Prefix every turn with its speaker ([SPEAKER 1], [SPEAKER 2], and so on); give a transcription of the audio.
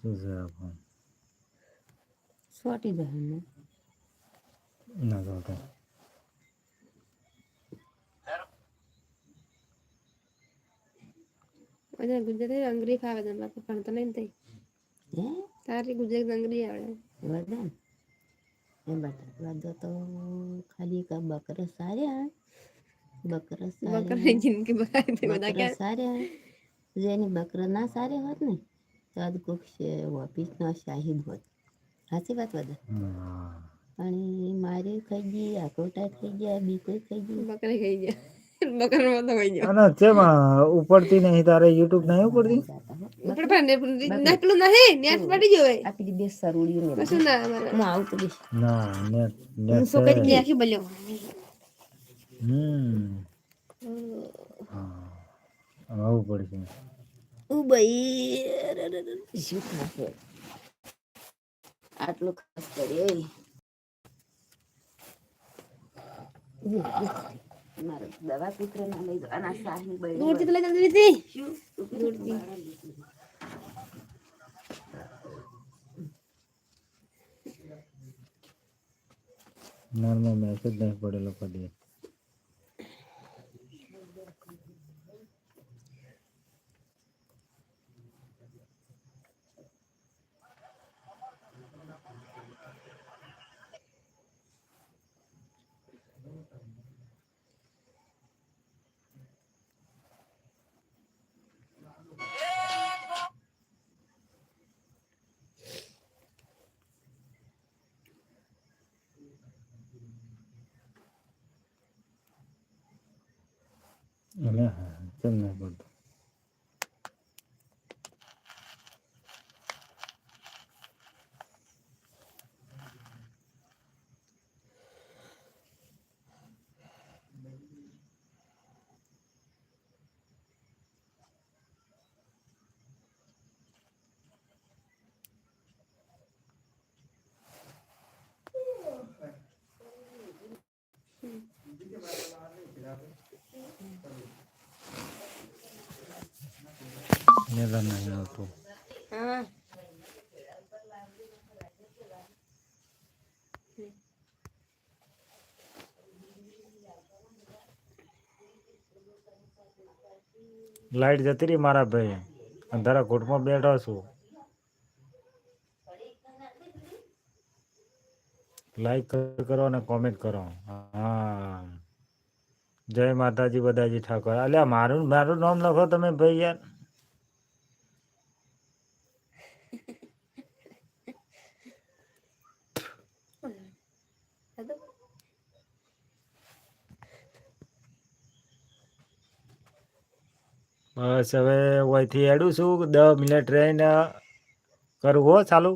[SPEAKER 1] શું છે આ ફોન
[SPEAKER 2] સોટી જાય ને
[SPEAKER 1] ના તો તો
[SPEAKER 3] બધા ગુજરાતી અંગ્રેજી ફાવે છે બાકી ભણતો નહીં થઈ
[SPEAKER 2] હે
[SPEAKER 3] તારી ગુજરાતી અંગ્રેજી આવડે
[SPEAKER 2] વરદાન એ બટાકા દો તો ખાલી કા બકરા સાર્યા બકરા સાર્યા
[SPEAKER 3] બકરાની જિંદગી બહાર બધા
[SPEAKER 2] બકરા
[SPEAKER 3] ક્યાં
[SPEAKER 2] સાર્યા જેની બકરા ના સાર્યા હોત ને કોક છે ઓફિસનો શાહિદ હોત. સાચી વાત બધા
[SPEAKER 1] હા.
[SPEAKER 2] પણ મારે ખાઈ ગઈ આકોટા થઈ ગયા બીકો ખાઈ ગઈ.
[SPEAKER 3] બકરે ખાઈ ગયા.
[SPEAKER 1] ઉપડતી નહીં તારે યુટ્યુબ નહીં ઉપડતી?
[SPEAKER 3] ઉપર પણ પેલું નહીં નેટ પડી ગયો
[SPEAKER 2] આ પેલી બે સરુડીઓ ને
[SPEAKER 3] કશું ના
[SPEAKER 2] હું આવું તો
[SPEAKER 1] ના નેટ નેટ
[SPEAKER 2] શું કરી
[SPEAKER 3] ગયા આખી બલ્યો.
[SPEAKER 1] હમ. હા. આવું પડશે.
[SPEAKER 2] ભાઈ શું થશે આટલું ખાસ કર્યો મારે દવા કૂતરો ના લઈ આના બળી
[SPEAKER 3] દૂરથી તો લઈ જલ્દી
[SPEAKER 2] દૂરથી
[SPEAKER 1] નોર્મલ મેસેજ નહીં પડેલો કદી. અને હા કેમ નહીં નેલા નહીં આવતું
[SPEAKER 3] હા
[SPEAKER 1] લાઈટ જતી રહી મારા ભાઈ અંધારા કોટમાં બેઠો છું. લાઈક કરો અને કોમેન્ટ કરો. હા. જય માતાજી બધાજી ઠાકોર. અલ્યા, મારું મારું નામ લખો તમે ભાઈ યાર. બસ હવે અહીંથી એડું છું. દસ મિનિટ રહીને કરવું હો ચાલુ.